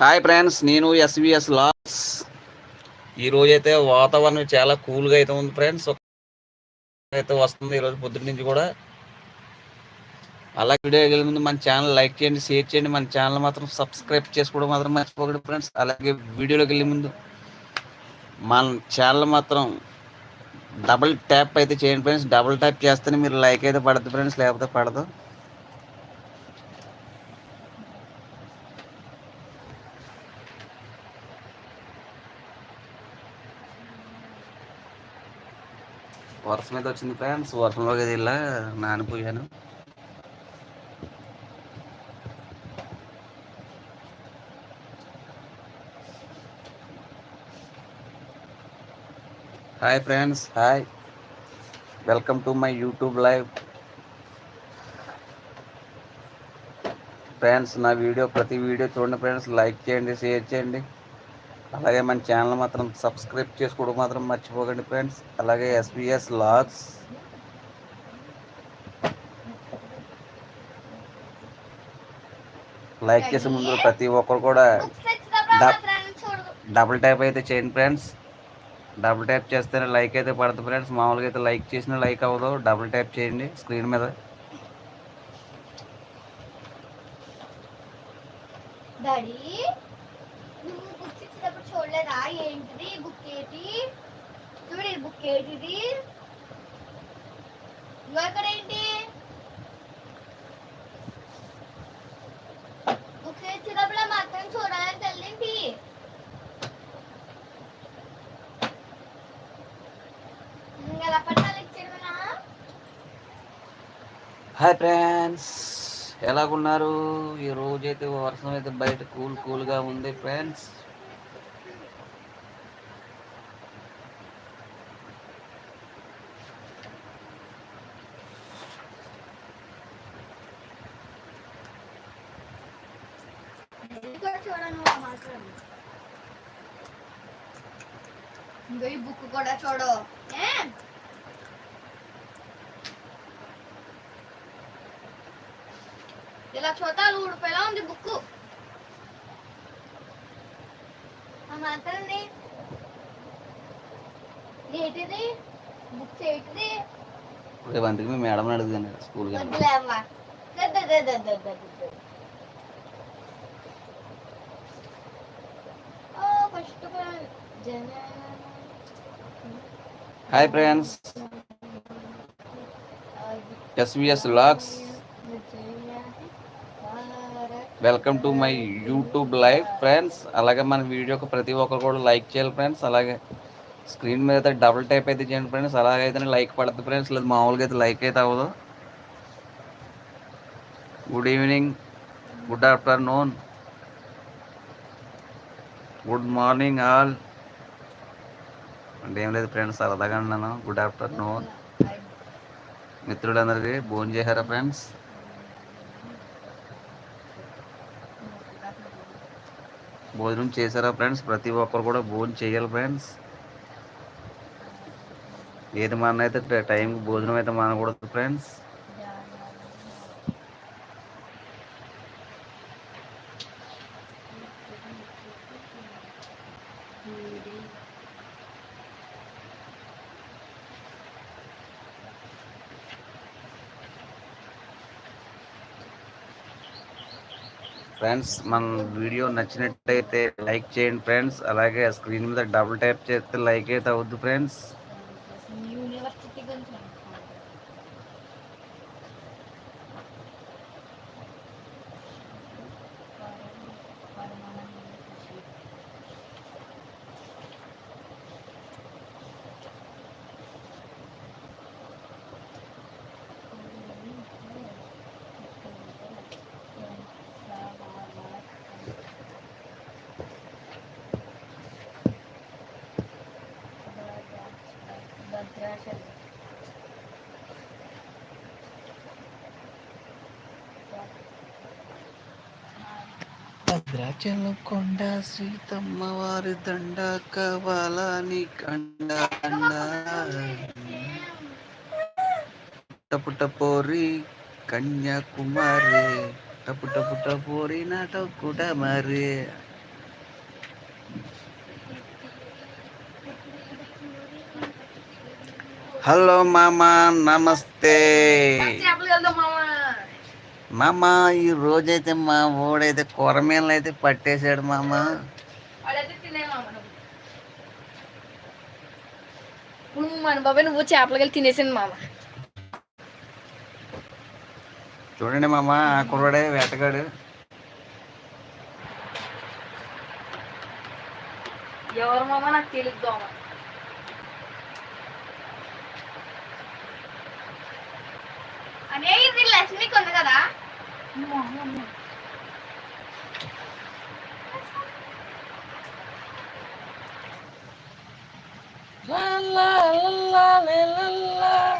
Hi friends నేను SVS లాస్ ఈరోజు అయితే వాతావరణం చాలా కూల్గా అయితే ఉంది ఫ్రెండ్స్ అయితే వస్తుంది ఈరోజు పొద్దున్న నుంచి కూడా. అలాగే వీడియో వెళ్ళే ముందు మన ఛానల్ లైక్ చేయండి షేర్ చేయండి. మన ఛానల్ మాత్రం సబ్స్క్రైబ్ చేసుకోవడం మాత్రం మర్చిపోకండి ఫ్రెండ్స్ అలాగే వీడియోలోకి వెళ్ళే ముందు మన ఛానల్ మాత్రం డబుల్ ట్యాప్ అయితే చేయండి ఫ్రెండ్స్ డబుల్ ట్యాప్ చేస్తేనే మీరు లైక్ అయితే పడదు ఫ్రెండ్స్ లేకపోతే పడదు. వర్షం అయితే వచ్చింది ఫ్రెండ్స్. వర్షంలోకి అది ఇలా నానిపోయాను. Hi friends hi. Welcome to my YouTube live. Friends నా వీడియో ప్రతి వీడియో చూడండి ఫ్రెండ్స్. లైక్ చేయండి షేర్ చేయండి. అలాగే మన ఛానల్ మాత్రం సబ్స్క్రైబ్ చేసుకోవడం మాత్రం మర్చిపోకండి ఫ్రెండ్స్ అలాగే ఎస్బీఎస్ లాగ్స్ లైక్ చేసే ముందు ప్రతి ఒక్కరు కూడా డబుల్ ట్యాప్ అయితే చేయండి ఫ్రెండ్స్ డబుల్ ట్యాప్ చేస్తేనే లైక్ అయితే పడుతుంది ఫ్రెండ్స్ మామూలుగా అయితే లైక్ చేసినా లైక్ అవ్వదు. డబుల్ ట్యాప్ చేయండి స్క్రీన్ మీద. డాడీ నువ్వు బుక్స్ ఇచ్చినప్పుడు చూడలేదా ఏంటిది బుక్ ఏంటి చూడు ఈ బుక్ ఏంటిది నువ్వు అక్కడ ఏంటి బుక్స్ ఇచ్చినప్పుడు అక్కని చూడాలని తెలియండి ఎలా పట్టాలి ఇచ్చేయమనా హాయ్ ఫ్రెండ్స్ ఎలాగున్నారు? ఈ రోజైతే వర్షం అయితే బయట కూల్ కూల్గా ఉంది ఫ్రెండ్స్ ఇది కూడా చూడను మాత్రం ఇంకో ఈ బుక్ కూడా చూడు? ఇలా చూడాలి ఊడిపోయేలా ఉంది బుక్ మాత్రం ఏంటిది? బుక్స్ ఏంటిది? రేపు అందుకే మీ మేడం అడుగుతాను school hi friends SVS lakhs welcome to my YouTube live friends అలాగే మన వీడియోకి ప్రతి ఒక్కరు కూడా లైక్ చేయాలి ఫ్రెండ్స్ అలాగే స్క్రీన్ మీద అయితే డబుల్ టైప్ అయితే చేయండి ఫ్రెండ్స్ అలాగైతేనే లైక్ పడుతుంది ఫ్రెండ్స్ లేదు మామూలుగా అయితే లైక్ అయితే అవ్వదు. Good evening good afternoon good morning all అంటే ఏం లేదు ఫ్రెండ్స్ సరదాగా ఉన్నాను. గుడ్ ఆఫ్టర్నూన్ మిత్రులందరికీ భోజనం చేశారా ఫ్రెండ్స్ భోజనం చేశారా ఫ్రెండ్స్ ప్రతి ఒక్కరు కూడా భోజనం చేయాలి ఫ్రెండ్స్ ఏది మన అయితే టైంకి భోజనం అయితే మానకూడదు ఫ్రెండ్స్ ఫ్రెండ్స్ మన వీడియో నచ్చినట్టయితే లైక్ చేయండి ఫ్రెండ్స్. అలాగే స్క్రీన్ మీద డబుల్ ట్యాప్ చేస్తే లైక్ అయితే అవుద్ది ఫ్రెండ్స్. భద్రాచలం భద్రాచలం కొండ సీతమ్మ వారి దండ కవాలని కండ అండ. టపుట పోరి కన్యాకుమారి టపుట పుట పోరి నాట కుట మరి హలో మామ నమస్తే. మామ. ఈ రోజైతే మా ఓడైతే కొరమేళ్ళు అయితే పట్టేశాడు మామ. నువ్వు. మన బాబాయ్ నువ్వు చేపలకి వెళ్ళి తినేసింది మామ. చూడండి మామ ఆ కుర్రాడే వేటగాడు. ఎవరు మామ? నాకు తెలియదు ఇది లక్ష్మికి ఉంది కదా? La la la la la la.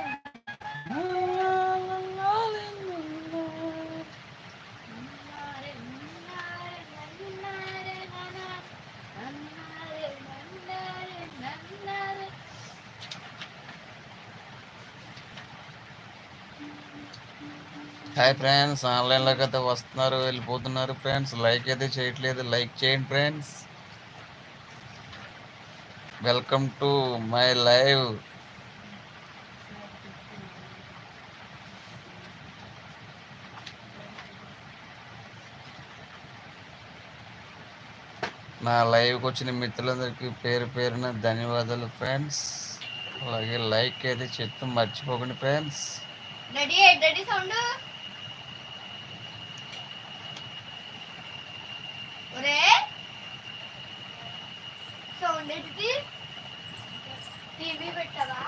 Hi friends ఆన్లైన్లోకి అయితే వస్తున్నారు వెళ్ళిపోతున్నారు ఫ్రెండ్స్ లైక్ అయితే చేయట్లేదు. లైక్ చేయండి friends welcome to my live నా లైవ్కి వచ్చిన మిత్రులందరికీ పేరు పేరున ధన్యవాదాలు ఫ్రెండ్స్ అలాగే లైక్ అయితే చెప్తూ మర్చిపోకండి ఫ్రెండ్స్ డాడీ డాడీ సౌండ్ ఒరే. సౌండ్ ఏంటిది టీవీ పెట్టవా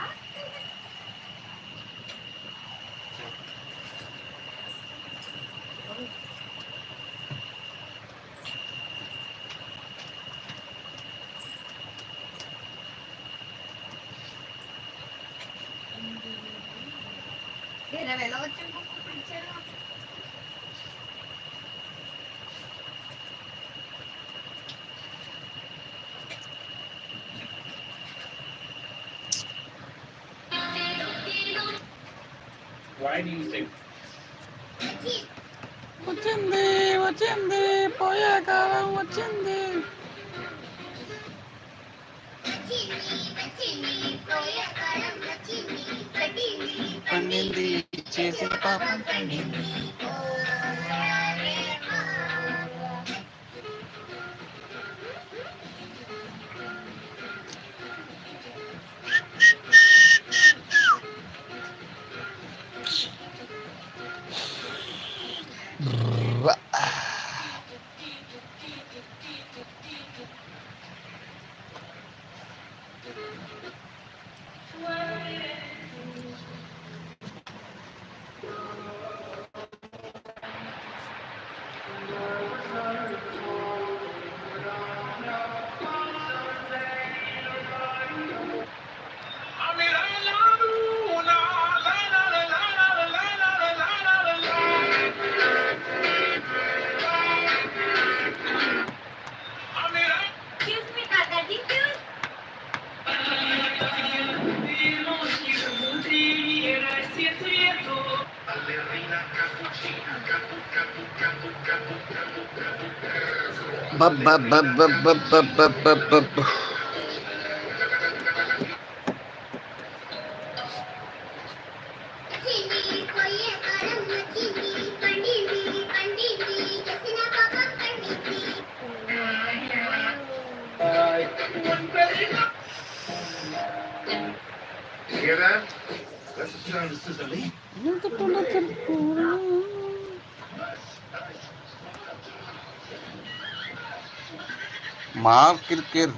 ఇరవై వేల వచ్చిన బుక్ ఇచ్చారు Why do you say వచ్చింది వచ్చింది పోయే కాలం వచ్చింది. పండింది చేసిన పాపం పండింది You hear that? That's a sign that says elite. मार क्रिकेट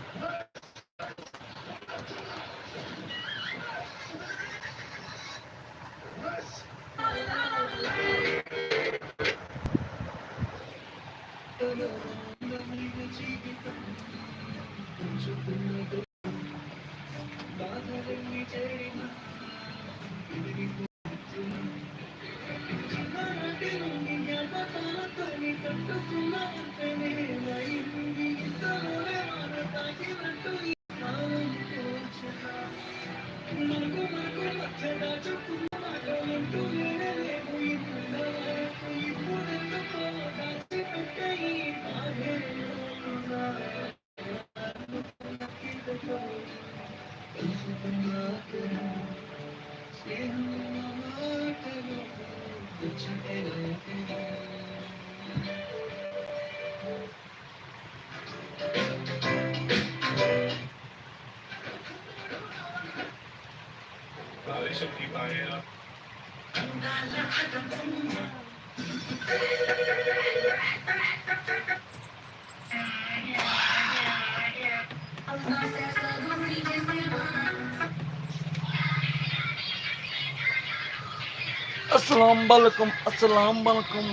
Assalamualaikum, Assalamualaikum.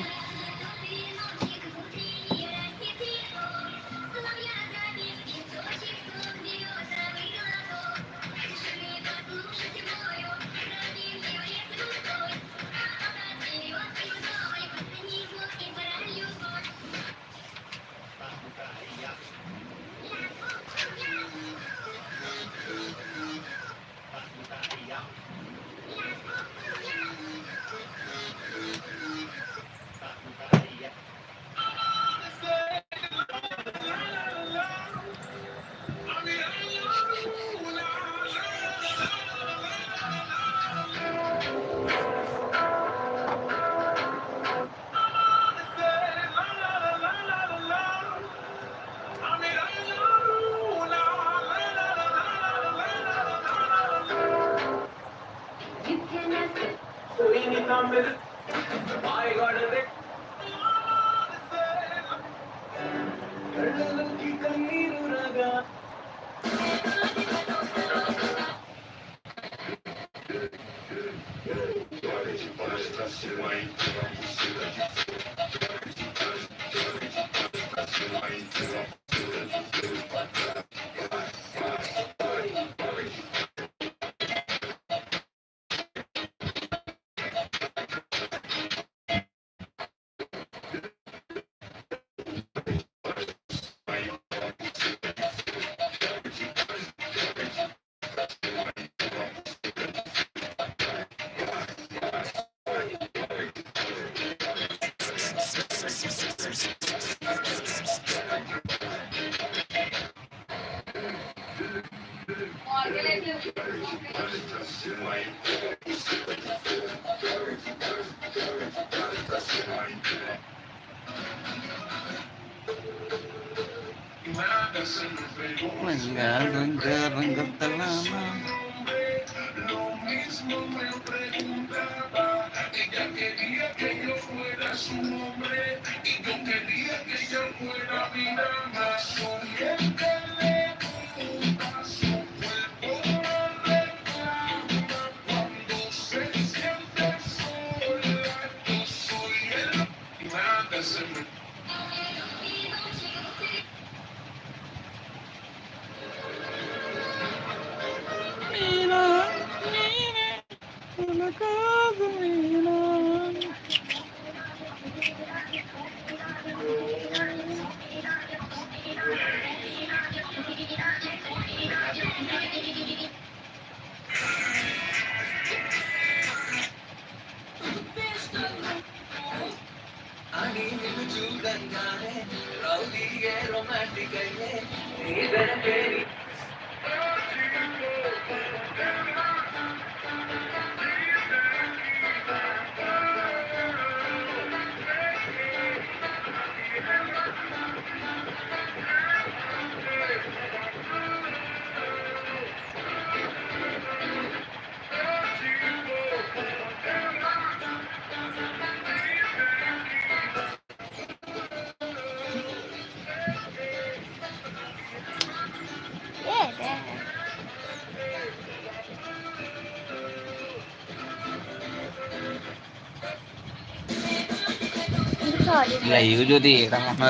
చిన్ని పోయే కాలం వచ్చింది పండింది Pues, Vengado en cada pantalama. Lo mismo me preguntaba, ella quería que yo fuera su hombre y yo quería que ella fuera mi dama. Sorry live జ్యోతి ఏడమ్మన్నది